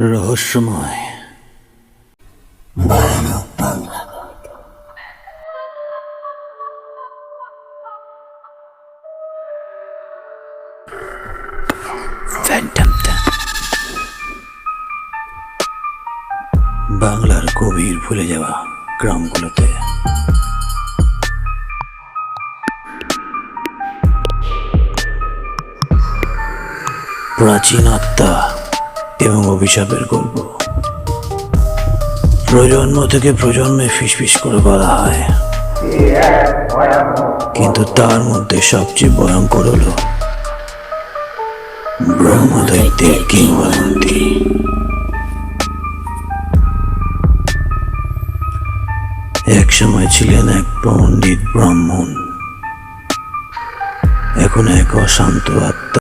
রহস্যময়। বাংলার গভীর ভুলে যাওয়া গ্রামগুলোতে প্রাচীন আত্মা এবং অভিশাপের গল্প। প্রজন্ম থেকে প্রজন্মে ফিসফিস করে বলা হয়। কিন্তু তার মধ্যে সবচেয়ে ভয়ঙ্কর হলো ব্রহ্মদৈত্যের কিংবদন্তি এক সময় ছিলেন এক পণ্ডিত ব্রাহ্মণ। এখন এক অশান্ত আত্মা।